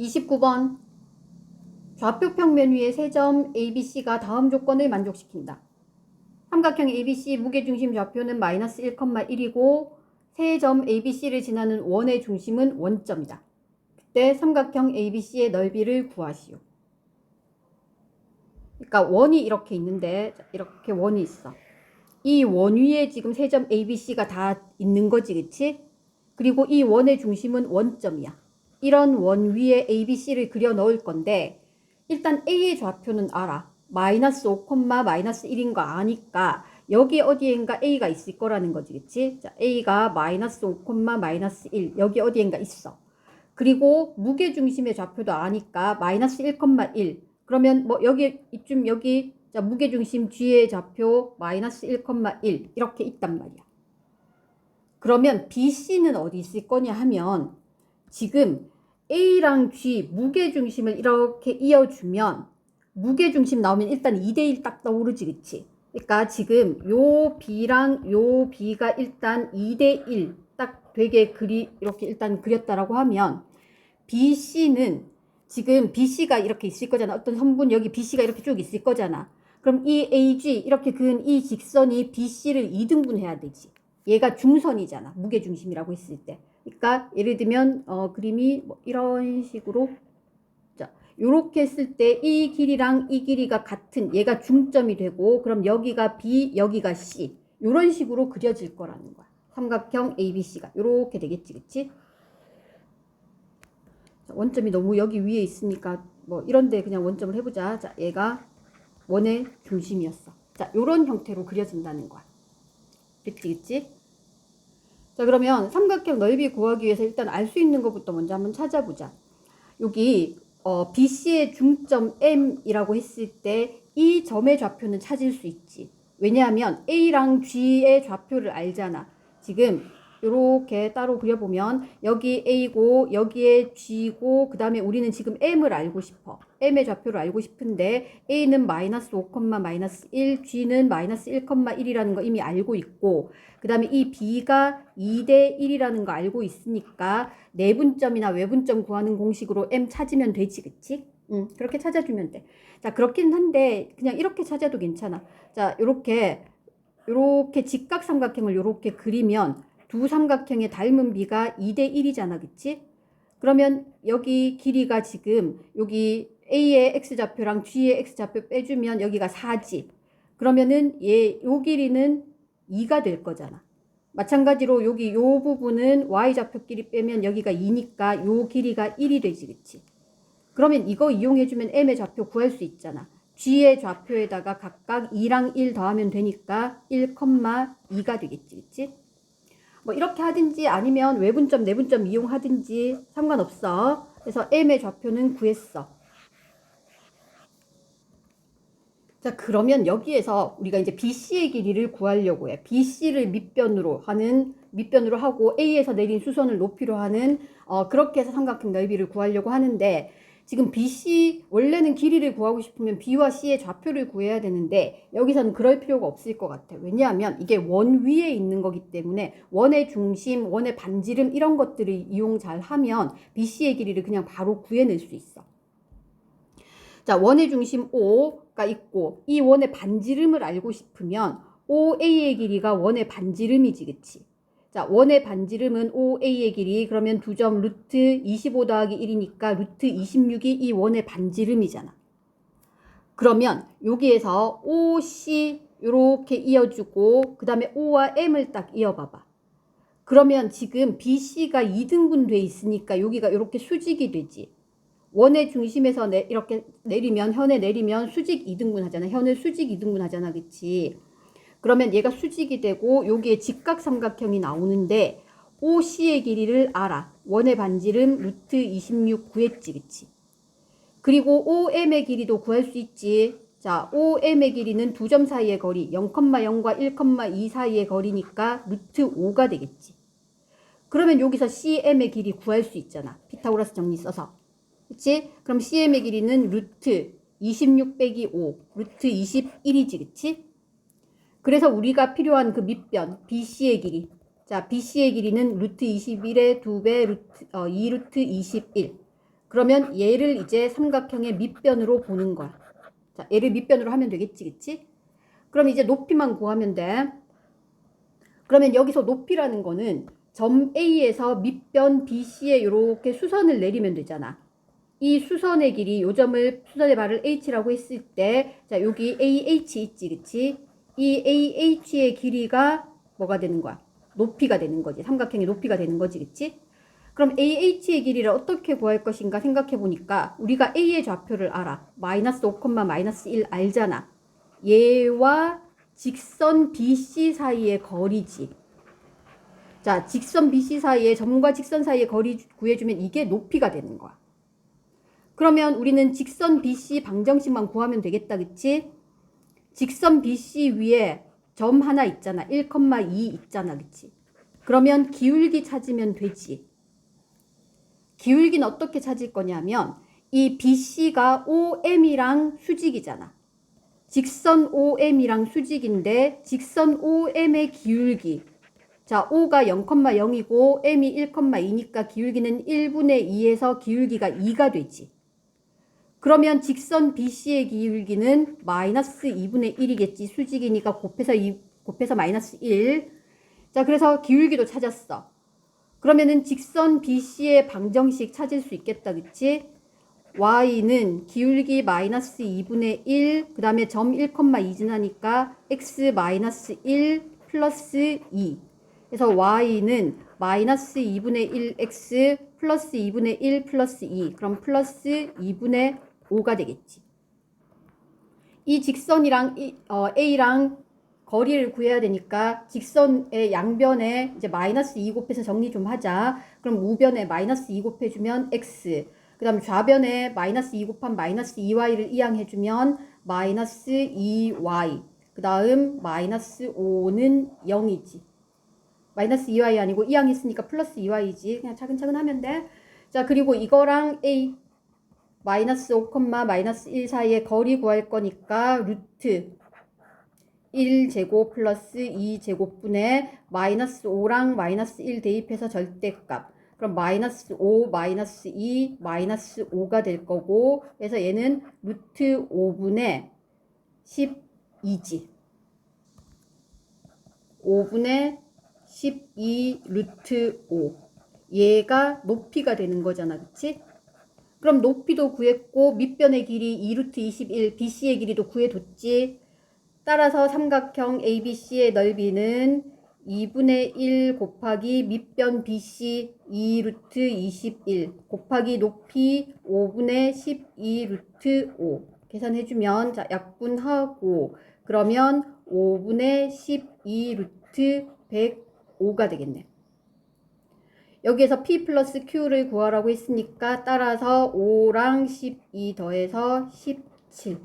29번 좌표 평면 위의 세 점 ABC가 다음 조건을 만족시킨다. 삼각형 ABC 무게중심 좌표는 마이너스 1,1이고 세 점 ABC를 지나는 원의 중심은 원점이다. 그때 삼각형 ABC의 넓이를 구하시오. 그러니까 원이 이렇게 있는데 이렇게 원이 있어. 이 원 위에 지금 세 점 ABC가 다 있는 거지, 그치? 그리고 이 원의 중심은 원점이야. 이런 원 위에 ABC를 그려 넣을 건데 일단 A의 좌표는 알아. 마이너스 5, 마이너스 1인 거 아니까 여기 어디엔가 A가 있을 거라는 거지, 그치? 자, A가 마이너스 5, 마이너스 1 여기 어디엔가 있어. 그리고 무게 중심의 좌표도 아니까 마이너스 1,1 그러면 뭐 여기 이쯤 여기 자 무게 중심 G의 좌표 마이너스 1,1 이렇게 있단 말이야. 그러면 BC는 어디 있을 거냐 하면 지금 A랑 G 무게 중심을 이렇게 이어주면 무게 중심 나오면 일단 2대1 딱 떠오르지 그치? 그러니까 지금 요 B랑 요 B가 일단 2대1 딱 되게 그리 이렇게 일단 그렸다라고 하면 BC는 지금 BC가 이렇게 있을 거잖아. 어떤 성분 여기 BC가 이렇게 쭉 있을 거잖아. 그럼 이 AG 이렇게 그은 이 직선이 BC를 2등분 해야 되지. 얘가 중선이잖아. 무게 중심이라고 했을 때. 그러니까 예를 들면 어, 그림이 뭐 이런 식으로 자 요렇게 했을 때 이 길이랑 이 길이가 같은 얘가 중점이 되고 그럼 여기가 B 여기가 C 요런 식으로 그려질 거라는 거야. 삼각형 ABC가 요렇게 되겠지, 그치? 자, 원점이 너무 여기 위에 있으니까 뭐 이런데 그냥 원점을 해보자. 자, 얘가 원의 중심이었어. 자, 요런 형태로 그려진다는 거야. 그치, 그치? 자, 그러면 삼각형 넓이 구하기 위해서 일단 알 수 있는 것부터 먼저 한번 찾아보자. 여기 어, BC의 중점 M이라고 했을 때 이 점의 좌표는 찾을 수 있지. 왜냐하면 A랑 G의 좌표를 알잖아. 지금 이렇게 따로 그려보면 여기 A고 여기에 G고 그 다음에 우리는 지금 M을 알고 싶어. M의 좌표를 알고 싶은데 A는 마이너스 5, 마이너스 1, G는 마이너스 1,1이라는 거 이미 알고 있고 그 다음에 이 B가 2대 1이라는 거 알고 있으니까 내분점이나 외분점 구하는 공식으로 M 찾으면 되지 그치? 응, 그렇게 찾아주면 돼. 자, 그렇긴 한데 그냥 이렇게 찾아도 괜찮아. 자, 요렇게 요렇게 직각 삼각형을 요렇게 그리면 두 삼각형의 닮은 비가 2대 1이잖아. 그치? 그러면 여기 길이가 지금 여기 A의 X좌표랑 G의 X좌표 빼주면 여기가 4지. 그러면은 얘, 요 길이는 2가 될 거잖아. 마찬가지로 여기 요 부분은 Y좌표끼리 빼면 여기가 2니까 요 길이가 1이 되지. 그치? 그러면 이거 이용해주면 M의 좌표 구할 수 있잖아. G의 좌표에다가 각각 2랑 1 더하면 되니까 1,2가 되겠지. 그치? 뭐 이렇게 하든지 아니면 외분점, 내분점 이용하든지 상관없어. 그래서 M의 좌표는 구했어. 자, 그러면 여기에서 우리가 이제 BC의 길이를 구하려고 해. BC를 밑변으로 하는, 밑변으로 하고 A에서 내린 수선을 높이로 하는, 어, 그렇게 해서 삼각형 넓이를 구하려고 하는데, 지금 BC, 원래는 길이를 구하고 싶으면 B와 C의 좌표를 구해야 되는데, 여기서는 그럴 필요가 없을 것 같아. 왜냐하면 이게 원 위에 있는 거기 때문에, 원의 중심, 원의 반지름, 이런 것들을 이용 잘 하면 BC의 길이를 그냥 바로 구해낼 수 있어. 자, 원의 중심 O가 있고 이 원의 반지름을 알고 싶으면 OA의 길이가 원의 반지름이지, 그치? 자, 원의 반지름은 OA의 길이 그러면 두 점 루트 25 더하기 1이니까 루트 26이 이 원의 반지름이잖아. 그러면 여기에서 OC 이렇게 이어주고 그 다음에 O와 M을 딱 이어봐봐. 그러면 지금 BC가 2등분 돼 있으니까 여기가 이렇게 수직이 되지. 원의 중심에서 내, 이렇게 내리면 현에 내리면 수직 2등분 하잖아. 현을 수직 2등분 하잖아. 그치? 그러면 얘가 수직이 되고 여기에 직각 삼각형이 나오는데 OC의 길이를 알아. 원의 반지름 루트 26 구했지. 그치? 그리고 OM의 길이도 구할 수 있지. 자, OM의 길이는 두 점 사이의 거리 0,0과 1,2 사이의 거리니까 루트 5가 되겠지. 그러면 여기서 CM의 길이 구할 수 있잖아. 피타고라스 정리 써서. 그치? 그럼 CM의 길이는 루트 26 빼기 5, 루트 21이지, 그치? 그래서 우리가 필요한 그 밑변, BC의 길이. 자, BC의 길이는 루트 21의 2배, 루트, 어, 2루트 21. 그러면 얘를 이제 삼각형의 밑변으로 보는 거야. 자, 얘를 밑변으로 하면 되겠지, 그치? 그럼 이제 높이만 구하면 돼. 그러면 여기서 높이라는 거는 점 A에서 밑변 BC에 이렇게 수선을 내리면 되잖아. 이 수선의 길이 요 점을 수선의 발을 H라고 했을 때, 자, 여기 AH 있지, 그치? 이 AH의 길이가 뭐가 되는 거야? 높이가 되는 거지. 삼각형의 높이가 되는 거지, 그치? 그럼 AH의 길이를 어떻게 구할 것인가 생각해 보니까 우리가 A의 좌표를 알아. 마이너스 5, 마이너스 1 알잖아. 얘와 직선 BC 사이의 거리지. 자, 직선 BC 사이의 점과 직선 사이의 거리 구해주면 이게 높이가 되는 거야. 그러면 우리는 직선 BC 방정식만 구하면 되겠다, 그치? 직선 BC 위에 점 하나 있잖아. 1,2 있잖아, 그치? 그러면 기울기 찾으면 되지. 기울기는 어떻게 찾을 거냐면 이 BC가 OM이랑 수직이잖아. 직선 OM이랑 수직인데 직선 OM의 기울기 자, O가 0,0이고 M이 1,2니까 기울기는 1분의 2에서 기울기가 2가 되지. 그러면 직선 BC의 기울기는 마이너스 2분의 1이겠지. 수직이니까 곱해서 2, 곱해서 마이너스 1. 자, 그래서 기울기도 찾았어. 그러면은 직선 BC의 방정식 찾을 수 있겠다. 그치? y는 기울기 마이너스 2분의 1, 그 다음에 점 1,2 지나니까 x 마이너스 1 플러스 2. 그래서 y는 마이너스 2분의 1x 플러스 2분의 1 플러스 2. 그럼 플러스 2분의 5가 되겠지. 이 직선이랑 이, 어, a랑 거리를 구해야 되니까 직선의 양변에 이제 마이너스 2 곱해서 정리 좀 하자. 그럼 우변에 마이너스 2 곱해주면 x. 그 다음 좌변에 마이너스 2 곱한 마이너스 2y를 이항해주면 마이너스 2y. 그 다음 마이너스 5는 0이지. 마이너스 2y 아니고 이항했으니까 플러스 2y지. 그냥 차근차근 하면 돼. 자, 그리고 이거랑 a 마이너스 5, 마이너스 1 사이에 거리 구할 거니까 루트 1제곱 플러스 2제곱분의 마이너스 5랑 마이너스 1 대입해서 절대값. 그럼 마이너스 5, 마이너스 2, 마이너스 5가 될 거고 그래서 얘는 루트 5분의 12지. 5분의 12 루트 5. 얘가 높이가 되는 거잖아. 그치? 그럼 높이도 구했고 밑변의 길이 2루트 21, BC의 길이도 구해뒀지. 따라서 삼각형 ABC의 넓이는 2분의 1 곱하기 밑변 BC 2루트 21 곱하기 높이 5분의 12 루트 5 계산해주면 자 약분하고 그러면 5분의 12 루트 105가 되겠네. 여기에서 P 플러스 Q를 구하라고 했으니까 따라서 5랑 12 더해서 17